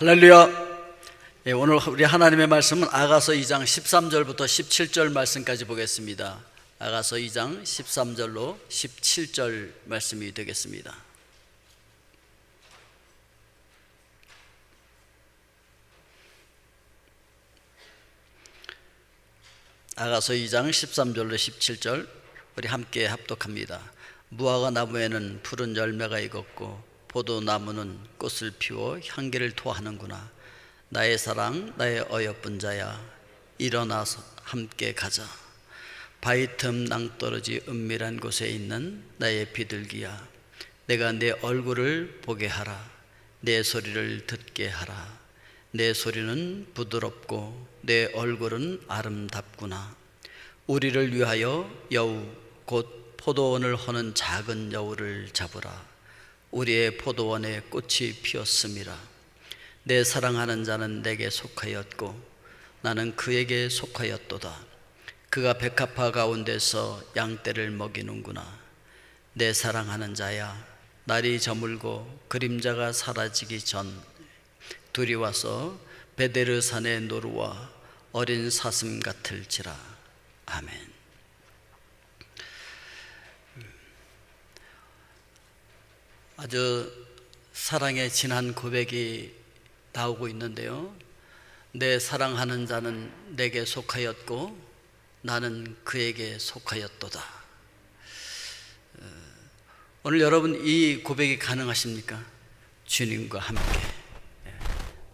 할렐루야. 예, 오늘 우리 하나님의 말씀은 아가서 2장 13절부터 17절 말씀까지 보겠습니다. 아가서 2장 13절로 17절 말씀이 되겠습니다. 아가서 2장 13절로 17절 우리 함께 합독합니다. 무화과 나무에는 푸른 열매가 익었고 포도나무는 꽃을 피워 향기를 토하는구나. 나의 사랑, 나의 어여쁜 자야, 일어나서 함께 가자. 바위 틈 낭떠러지 은밀한 곳에 있는 나의 비둘기야, 내가 내 얼굴을 보게 하라. 내 소리를 듣게 하라. 내 소리는 부드럽고 내 얼굴은 아름답구나. 우리를 위하여 여우 곧 포도원을 허는 작은 여우를 잡으라. 우리의 포도원에 꽃이 피었음이라. 내 사랑하는 자는 내게 속하였고 나는 그에게 속하였도다. 그가 백합화 가운데서 양떼를 먹이는구나. 내 사랑하는 자야, 날이 저물고 그림자가 사라지기 전 둘이 와서 베데르 산의 노루와 어린 사슴 같을지라. 아멘. 아주 사랑의 진한 고백이 나오고 있는데요. 내 사랑하는 자는 내게 속하였고 나는 그에게 속하였도다. 어, 오늘 여러분 이 고백이 가능하십니까? 주님과 함께. 예.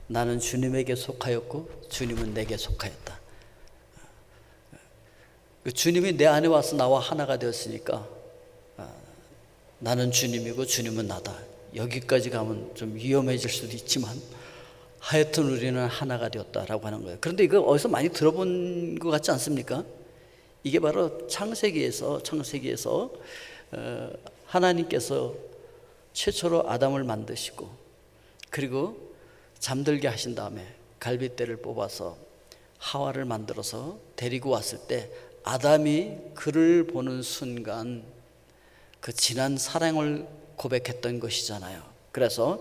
나는 주님에게 속하였고 주님은 내게 속하였다. 그 주님이 내 안에 와서 나와 하나가 되었으니까 아, 나는 주님이고 주님은 나다. 여기까지 가면 좀 위험해질 수도 있지만 하여튼 우리는 하나가 되었다라고 하는 거예요. 그런데 이거 어디서 많이 들어본 것 같지 않습니까? 이게 바로 창세기에서 창세기에서 어, 하나님께서 최초로 아담을 만드시고 그리고 잠들게 하신 다음에 갈빗대를 뽑아서 하와를 만들어서 데리고 왔을 때 아담이 그를 보는 순간 그 진한 사랑을 고백했던 것이잖아요. 그래서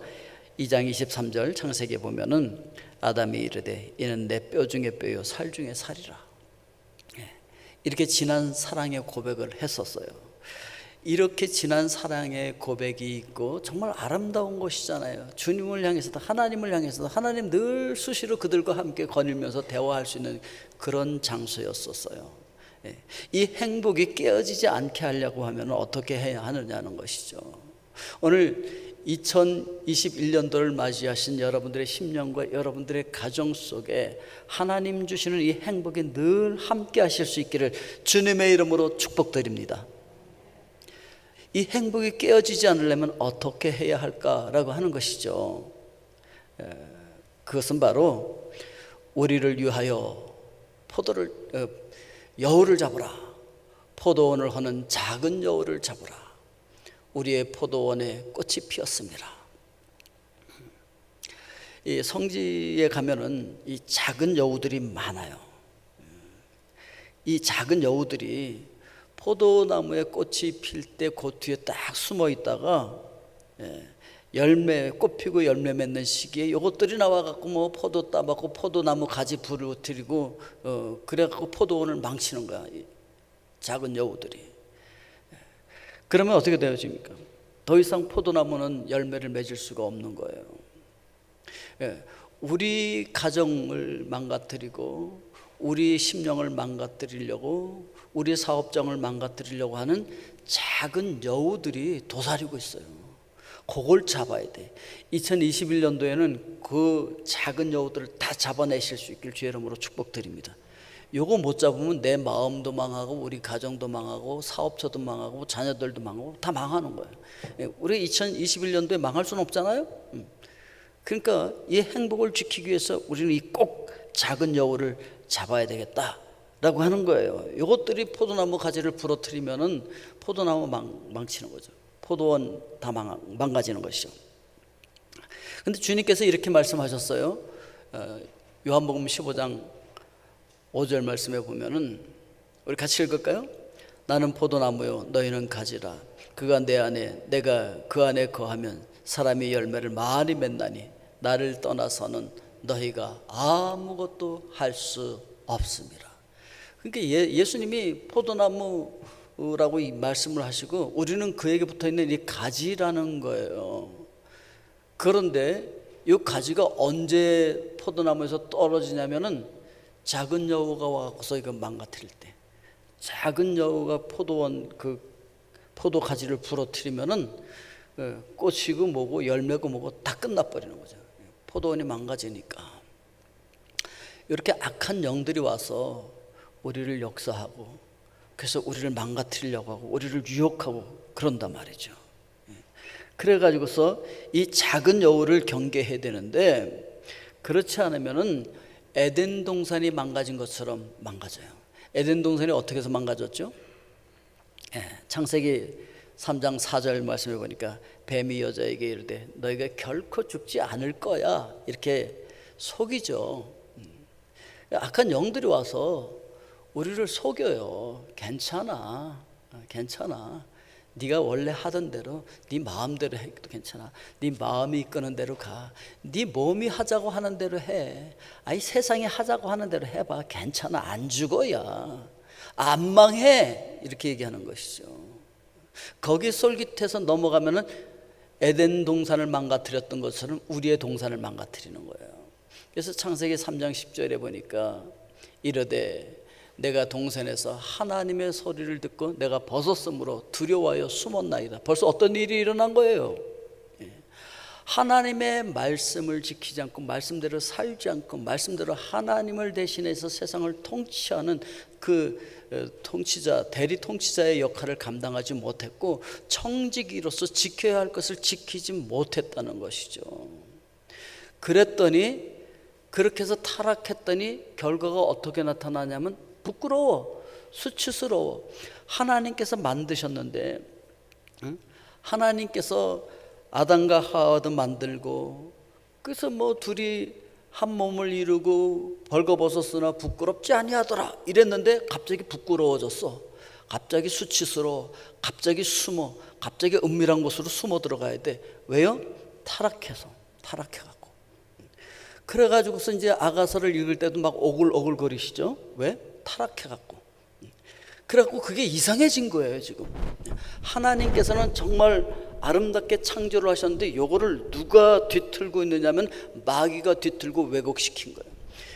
2장 23절 창세기에 보면은 아담이 이르되 이는 내 뼈 중에 뼈요 살 중에 살이라. 예. 이렇게 진한 사랑의 고백을 했었어요. 이렇게 진한 사랑의 고백이 있고 정말 아름다운 것이잖아요. 주님을 향해서도 하나님을 향해서도 하나님 늘 수시로 그들과 함께 거닐면서 대화할 수 있는 그런 장소였었어요. 예. 이 행복이 깨어지지 않게 하려고 하면 어떻게 해야 하느냐는 것이죠. 오늘 2021년도를 맞이하신 여러분들의 심령과 여러분들의 가정 속에 하나님 주시는 이 행복이 늘 함께 하실 수 있기를 주님의 이름으로 축복드립니다. 이 행복이 깨어지지 않으려면 어떻게 해야 할까라고 하는 것이죠. 그것은 바로 우리를 위하여 포도를 어, 여우를 잡으라. 포도원을 하는 작은 여우를 잡으라. 우리의 포도원에 꽃이 피었습니다. 이 성지에 가면은 이 작은 여우들이 많아요. 이 작은 여우들이 포도나무에 꽃이 필 때 그 뒤에 딱 숨어 있다가 예, 열매 꽃 피고 열매 맺는 시기에 요것들이 나와 갖고 뭐 포도 따먹고 포도나무 가지 부러뜨리고 어, 그래 갖고 포도원을 망치는 거야. 작은 여우들이. 그러면 어떻게 되어집니까? 더 이상 포도나무는 열매를 맺을 수가 없는 거예요. 예, 우리 가정을 망가뜨리고 우리 심령을 망가뜨리려고 우리 사업장을 망가뜨리려고 하는 작은 여우들이 도사리고 있어요. 그걸 잡아야 돼. 2021년도에는 그 작은 여우들을 다 잡아내실 수 있길 주의 이름으로 축복드립니다. 요거 못 잡으면 내 마음도 망하고 우리 가정도 망하고 사업처도 망하고 자녀들도 망하고 다 망하는 거예요. 예, 우리 2021년도에 망할 수는 없잖아요. 음. 그러니까 이 행복을 지키기 위해서 우리는 이 꼭 작은 여우를 잡아야 되겠다 라고 하는 거예요. 이것들이 포도나무 가지를 부러뜨리면은 포도나무 망, 망치는 거죠. 포도원 다 망, 망가지는 것이죠. 근데 주님께서 이렇게 말씀하셨어요. 어, 요한복음 15장 5절 말씀에 보면은 우리 같이 읽을까요? 나는 포도나무요 너희는 가지라 그가 내 안에 내가 그 안에 거하면 사람이 열매를 많이 맺나니 나를 떠나서는 너희가 아무것도 할 수 없습니다. 그러니까 예, 예수님이 포도나무 라고 이 말씀을 하시고 우리는 그에게 붙어 있는 이 가지라는 거예요. 그런데 이 가지가 언제 포도나무에서 떨어지냐면은 작은 여우가 와서 이거 망가뜨릴 때 작은 여우가 포도원 그 포도 가지를 부러뜨리면은 어, 꽃이고 뭐고 열매고 뭐고 다 끝나버리는 거죠. 포도원이 망가지니까 이렇게 악한 영들이 와서 우리를 역사하고 그래서 우리를 망가뜨리려고 하고 우리를 유혹하고 그런단 말이죠. 그래 가지고서 이 작은 여우를 경계해야 되는데 그렇지 않으면은 에덴 동산이 망가진 것처럼 망가져요. 에덴 동산이 어떻게 해서 망가졌죠? 예, 창세기 3장 4절 말씀해 보니까 뱀이 여자에게 이르되 너희가 결코 죽지 않을 거야 이렇게 속이죠. 음. 악한 영들이 와서 우리를 속여요. 괜찮아, 어, 괜찮아. 네가 원래 하던 대로 네 마음대로 해도 괜찮아. 네 마음이 이끄는 대로 가. 네 몸이 하자고 하는 대로 해. 아이 세상이 하자고 하는 대로 해봐. 괜찮아. 안 죽어야. 안 망해. 이렇게 얘기하는 것이죠. 거기 솔깃해서 넘어가면은 에덴 동산을 망가뜨렸던 것처럼 우리의 동산을 망가뜨리는 거예요. 그래서 창세기 3장 10절에 보니까 이르되 내가 동산에서 하나님의 소리를 듣고 내가 벗었으므로 두려워하여 숨었나이다. 벌써 어떤 일이 일어난 거예요. 예. 하나님의 말씀을 지키지 않고 말씀대로 살지 않고 말씀대로 하나님을 대신해서 세상을 통치하는 그 어, 통치자 대리 통치자의 역할을 감당하지 못했고 청지기로서 지켜야 할 것을 지키지 못했다는 것이죠. 그랬더니 그렇게 해서 타락했더니 결과가 어떻게 나타나냐면 부끄러워, 수치스러워. 하나님께서 만드셨는데 응? 하나님께서 아담과 하와도 만들고 그래서 뭐 둘이 한 몸을 이루고 벌거벗었으나 부끄럽지 아니하더라 이랬는데 갑자기 부끄러워졌어. 갑자기 수치스러워. 갑자기 숨어. 갑자기 은밀한 곳으로 숨어 들어가야 돼. 왜요? 타락해서. 타락해갖고. 그래가지고서 이제 아가서를 읽을 때도 막 오글오글거리시죠? 왜? 타락해갖고. 그래갖고 그게 이상해진 거예요, 지금. 하나님께서는 정말 아름답게 창조를 하셨는데 요거를 누가 뒤틀고 있느냐면 마귀가 뒤틀고 왜곡시킨 거예요.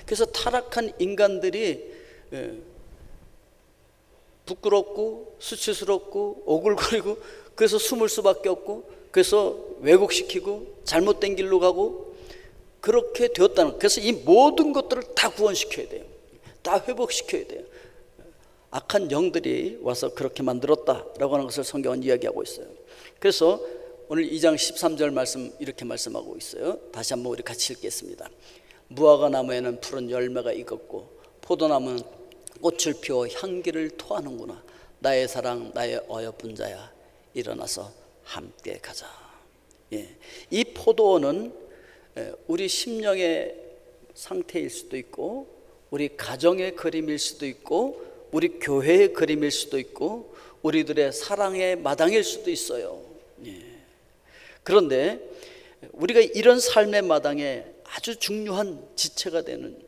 그래서 타락한 인간들이 예, 부끄럽고 수치스럽고 오글거리고 그래서 숨을 수밖에 없고 그래서 왜곡시키고 잘못된 길로 가고 그렇게 되었다는 그래서 이 모든 것들을 다 구원시켜야 돼요. 다 회복시켜야 돼요. 악한 영들이 와서 그렇게 만들었다라고 하는 것을 성경은 이야기하고 있어요. 그래서 오늘 2장 13절 말씀 이렇게 말씀하고 있어요. 다시 한번 우리 같이 읽겠습니다. 무화과 나무에는 푸른 열매가 익었고 포도나무는 꽃을 피워 향기를 토하는구나. 나의 사랑, 나의 어여쁜 자야. 일어나서 함께 가자. 예. 이 포도원은 우리 심령의 상태일 수도 있고 우리 가정의 그림일 수도 있고 우리 교회의 그림일 수도 있고 우리들의 사랑의 마당일 수도 있어요. 예. 그런데 우리가 이런 삶의 마당에 아주 중요한 지체가 되는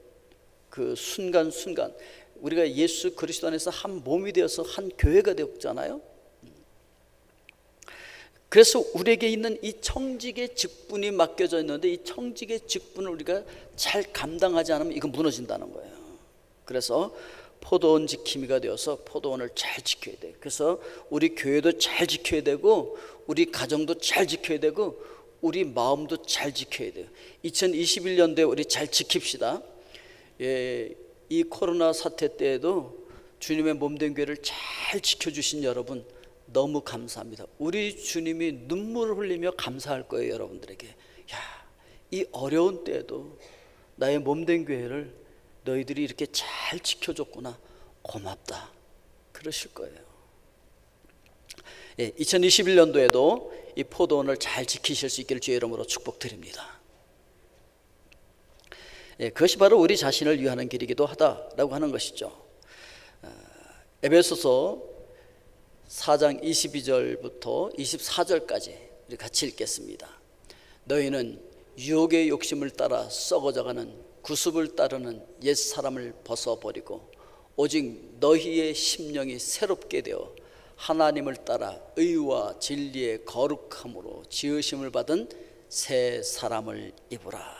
그 순간순간 우리가 예수 그리스도 안에서 한 몸이 되어서 한 교회가 되었잖아요. 그래서 우리에게 있는 이 청직의 직분이 맡겨져 있는데 이 청직의 직분을 우리가 잘 감당하지 않으면 이건 무너진다는 거예요. 그래서 포도원 지킴이가 되어서 포도원을 잘 지켜야 돼. 그래서 우리 교회도 잘 지켜야 되고 우리 가정도 잘 지켜야 되고 우리 마음도 잘 지켜야 돼요. 2021년도에 우리 잘 지킵시다. 예, 이 코로나 사태 때에도 주님의 몸된 교회를 잘 지켜주신 여러분 너무 감사합니다. 우리 주님이 눈물을 흘리며 감사할 거예요, 여러분들에게. 야, 이 어려운 때에도 나의 몸된 교회를 너희들이 이렇게 잘 지켜줬구나. 고맙다. 그러실 거예요. 예, 2021년도에도 이 포도원을 잘 지키실 수 있기를 주의 이름으로 축복드립니다. 예, 그것이 바로 우리 자신을 위하는 길이기도 하다라고 하는 것이죠. 어, 에베소서 4장 22절부터 24절까지 우리 같이 읽겠습니다. 너희는 유혹의 욕심을 따라 썩어져가는 구습을 따르는 옛 사람을 벗어버리고 오직 너희의 심령이 새롭게 되어 하나님을 따라 의와 진리의 거룩함으로 지으심을 받은 새 사람을 입으라.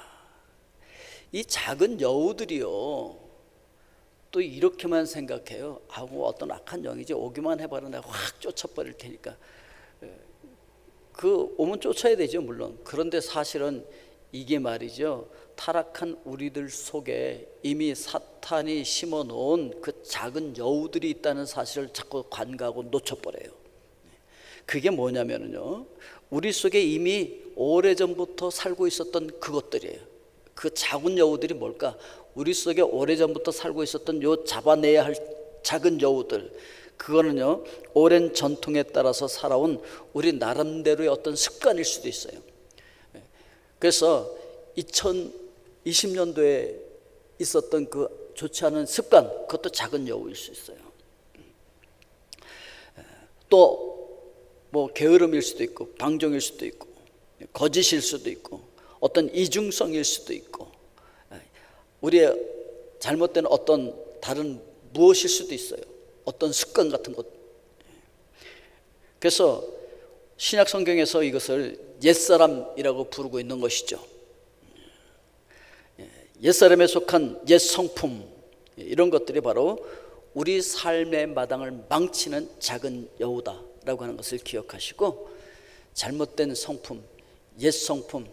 이 작은 여우들이요. 또 이렇게만 생각해요. 아고 어떤 악한 영이지 오기만 해봐라 내가 확 쫓아버릴 테니까. 그 오면 쫓아야 되죠 물론. 그런데 사실은 이게 말이죠. 타락한 우리들 속에 이미 사탄이 심어 놓은 그 작은 여우들이 있다는 사실을 자꾸 관가하고 놓쳐버려요. 그게 뭐냐면요. 우리 속에 이미 오래 전부터 살고 있었던 그것들이에요. 그 작은 여우들이 뭘까? 우리 속에 오래전부터 살고 있었던 요 잡아내야 할 작은 여우들. 그거는요, 오랜 전통에 따라서 살아온 우리 나름대로의 어떤 습관일 수도 있어요. 그래서 2020년도에 있었던 그 좋지 않은 습관, 그것도 작은 여우일 수 있어요. 또 뭐 게으름일 수도 있고 방종일 수도 있고 거짓일 수도 있고 어떤 이중성일 수도 있고 우리의 잘못된 어떤 다른 무엇일 수도 있어요. 어떤 습관 같은 것. 그래서 신약 성경에서 이것을 옛사람이라고 부르고 있는 것이죠. 옛사람에 속한 옛 성품 이런 것들이 바로 우리 삶의 마당을 망치는 작은 여우다라고 하는 것을 기억하시고 잘못된 성품, 옛 성품,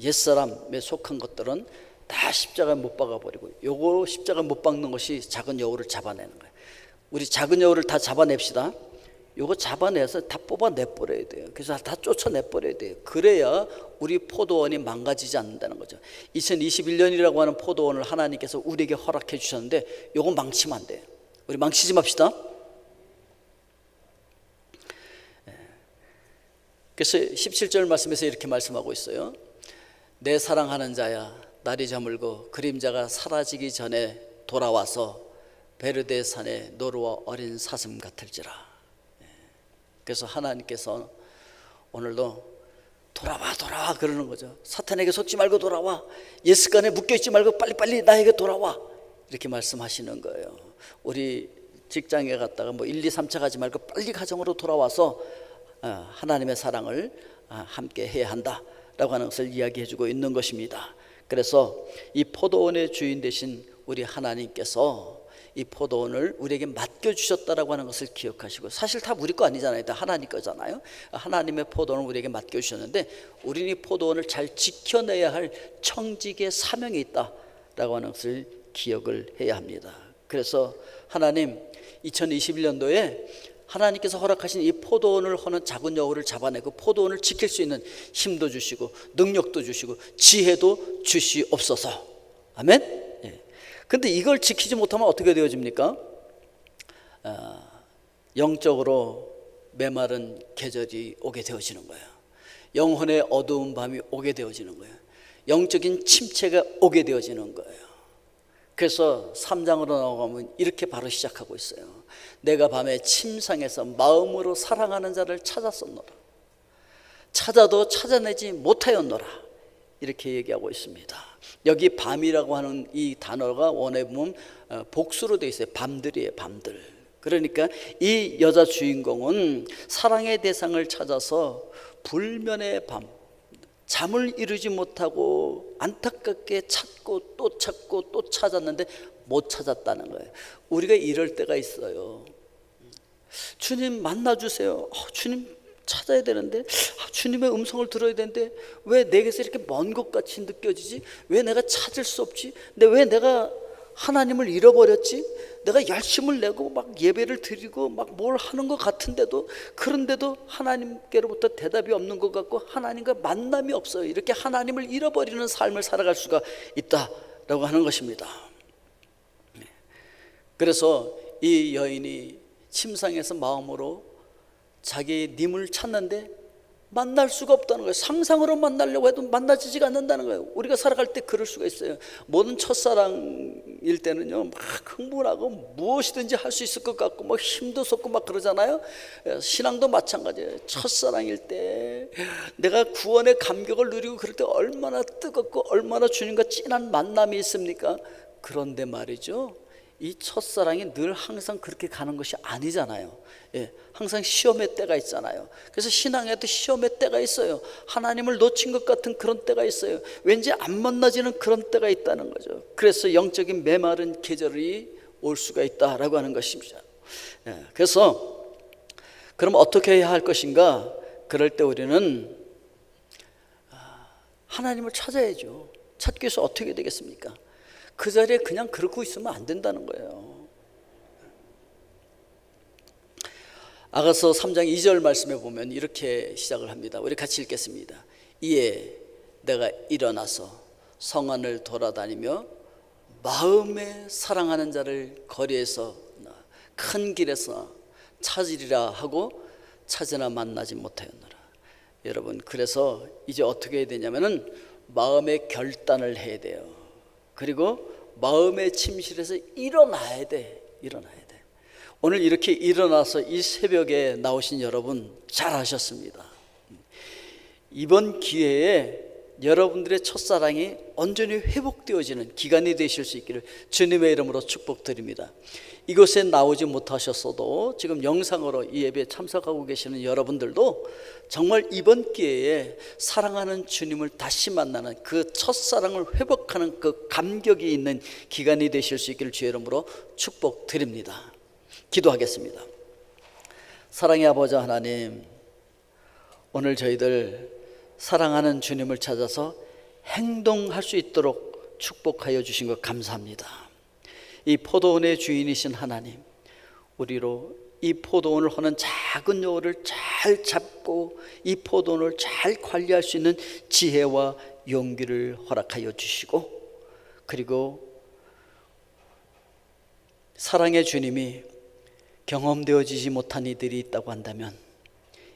옛 사람에 속한 것들은 다 십자가에 못 박아 버리고 요거 십자가 못 박는 것이 작은 여우를 잡아내는 거예요. 우리 작은 여우를 다 잡아냅시다. 요거 잡아내서 다 뽑아내 버려야 돼요. 그래서 다 쫓아내 버려야 돼요. 그래야 우리 포도원이 망가지지 않는다는 거죠. 2021년이라고 하는 포도원을 하나님께서 우리에게 허락해 주셨는데 요거 망치면 안 돼요. 우리 망치지 맙시다. 예. 그래서 17절 말씀에서 이렇게 말씀하고 있어요. 내 사랑하는 자야 날이 저물고 그림자가 사라지기 전에 돌아와서 베르데 산에 노루와 어린 사슴 같을지라. 예. 그래서 하나님께서 오늘도 돌아와 돌아와 그러는 거죠. 사탄에게 속지 말고 돌아와. 예습관에 묶여 있지 말고 빨리빨리 나에게 돌아와. 이렇게 말씀하시는 거예요. 우리 직장에 갔다가 뭐 1, 2, 3차 가지 말고 빨리 가정으로 돌아와서 어, 하나님의 사랑을 아, 함께 해야 한다 라고 하는 것을 이야기해 주고 있는 것입니다. 그래서 이 포도원의 주인 되신 우리 하나님께서 이 포도원을 우리에게 맡겨 주셨다라고 하는 것을 기억하시고 사실 다 우리 거 아니잖아요. 다 하나님 거잖아요. 하나님의 포도원을 우리에게 맡겨 주셨는데 우리는 이 포도원을 잘 지켜내야 할 청직의 사명이 있다라고 하는 것을 기억을 해야 합니다. 그래서 하나님 2021년도에 하나님께서 허락하신 이 포도원을 허는 작은 여우를 잡아내고 포도원을 지킬 수 있는 힘도 주시고 능력도 주시고 지혜도 주시옵소서. 아멘. 예. 근데 이걸 지키지 못하면 어떻게 되어집니까? 아, 영적으로 메마른 계절이 오게 되어지는 거예요. 영혼의 어두운 밤이 오게 되어지는 거예요. 영적인 침체가 오게 되어지는 거예요. 그래서 3장으로 나가면 이렇게 바로 시작하고 있어요. 내가 밤에 침상에서 마음으로 사랑하는 자를 찾았었노라. 찾아도 찾아내지 못하였노라. 이렇게 얘기하고 있습니다. 여기 밤이라고 하는 이 단어가 원에 보면 어, 복수로 되어 있어요. 밤들이에요, 밤들. 그러니까 이 여자 주인공은 사랑의 대상을 찾아서 불면의 밤, 잠을 이루지 못하고 안타깝게 찾고 또 찾고 또 찾았는데 못 찾았다는 거예요. 우리가 이럴 때가 있어요. 주님 만나 주세요. 어, 주님 찾아야 되는데 아, 주님의 음성을 들어야 되는데 왜 내게서 이렇게 먼 것 같이 느껴지지? 왜 내가 찾을 수 없지? 근데 왜 내가 하나님을 잃어버렸지? 내가 열심을 내고 막 예배를 드리고 막 뭘 하는 것 같은데도 그런데도 하나님께로부터 대답이 없는 것 같고 하나님과 만남이 없어요. 이렇게 하나님을 잃어버리는 삶을 살아갈 수가 있다라고 하는 것입니다. 네. 그래서 이 여인이 침상에서 마음으로 자기 님을 찾는데 만날 수가 없다는 거예요. 상상으로 만나려고 해도 만나지지가 않는다는 거예요. 우리가 살아갈 때 그럴 수가 있어요. 모든 첫사랑일 때는요, 막 흥분하고 무엇이든지 할 수 있을 것 같고, 막 힘도 쏟고 막 그러잖아요. 예, 신앙도 마찬가지예요. 첫사랑일 때 내가 구원의 감격을 누리고 그럴 때 얼마나 뜨겁고 얼마나 주님과 진한 만남이 있습니까? 그런데 말이죠. 이 첫사랑이 늘 항상 그렇게 가는 것이 아니잖아요. 예, 항상 시험의 때가 있잖아요. 그래서 신앙에도 시험의 때가 있어요. 하나님을 놓친 것 같은 그런 때가 있어요. 왠지 안 만나지는 그런 때가 있다는 거죠. 그래서 영적인 메마른 계절이 올 수가 있다라고 하는 것입니다. 예, 그래서 그럼 어떻게 해야 할 것인가? 그럴 때 우리는 아, 하나님을 찾아야죠. 찾기 위해서 어떻게 되겠습니까? 그 자리에 그냥 그러고 있으면 안 된다는 거예요. 아가서 3장 2절 말씀에 보면 이렇게 시작을 합니다. 우리 같이 읽겠습니다. 이에 내가 일어나서 성안을 돌아다니며 마음에 사랑하는 자를 거리에서 큰 길에서 찾으리라 하고 찾으나 만나지 못하였노라. 여러분 그래서 이제 어떻게 해야 되냐면은 마음의 결단을 해야 돼요. 그리고 마음의 침실에서 일어나야 돼. 일어나야 돼. 오늘 이렇게 일어나서 이 새벽에 나오신 여러분 잘하셨습니다. 이번 기회에 여러분들의 첫사랑이 온전히 회복되어지는 기간이 되실 수 있기를 주님의 이름으로 축복드립니다. 이곳에 나오지 못하셨어도 지금 영상으로 이 예배에 참석하고 계시는 여러분들도 정말 이번 기회에 사랑하는 주님을 다시 만나는 그 첫사랑을 회복하는 그 감격이 있는 기간이 되실 수 있기를 주의 이름으로 축복드립니다. 기도하겠습니다. 사랑의 아버지 하나님, 오늘 저희들 사랑하는 주님을 찾아서 행동할 수 있도록 축복하여 주신 것 감사합니다. 이 포도원의 주인이신 하나님, 우리로 이 포도원을 하는 작은 여우를 잘 잡고 이 포도원을 잘 관리할 수 있는 지혜와 용기를 허락하여 주시고 그리고 사랑의 주님이 경험되어지지 못한 이들이 있다고 한다면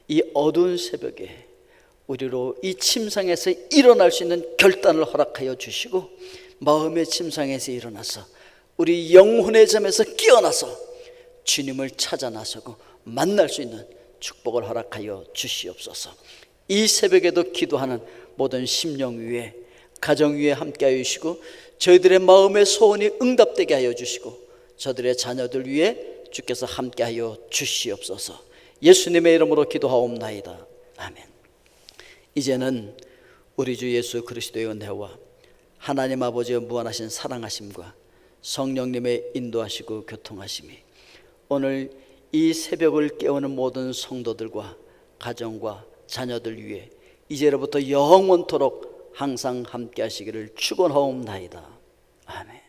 이 어두운 새벽에 우리로 이 침상에서 일어날 수 있는 결단을 허락하여 주시고 마음의 침상에서 일어나서 우리 영혼의 잠에서 깨어나서 주님을 찾아 나서고 만날 수 있는 축복을 허락하여 주시옵소서. 이 새벽에도 기도하는 모든 심령 위에 가정 위에 함께하여 주시고 저희들의 마음의 소원이 응답되게 하여 주시고 저들의 자녀들 위해 주께서 함께하여 주시옵소서. 예수님의 이름으로 기도하옵나이다. 아멘. 이제는 우리 주 예수 그리스도의 은혜와 하나님 아버지의 무한하신 사랑하심과 성령님의 인도하시고 교통하심이 오늘 이 새벽을 깨우는 모든 성도들과 가정과 자녀들 위해 이제로부터 영원토록 항상 함께 하시기를 축원하옵나이다. 아멘.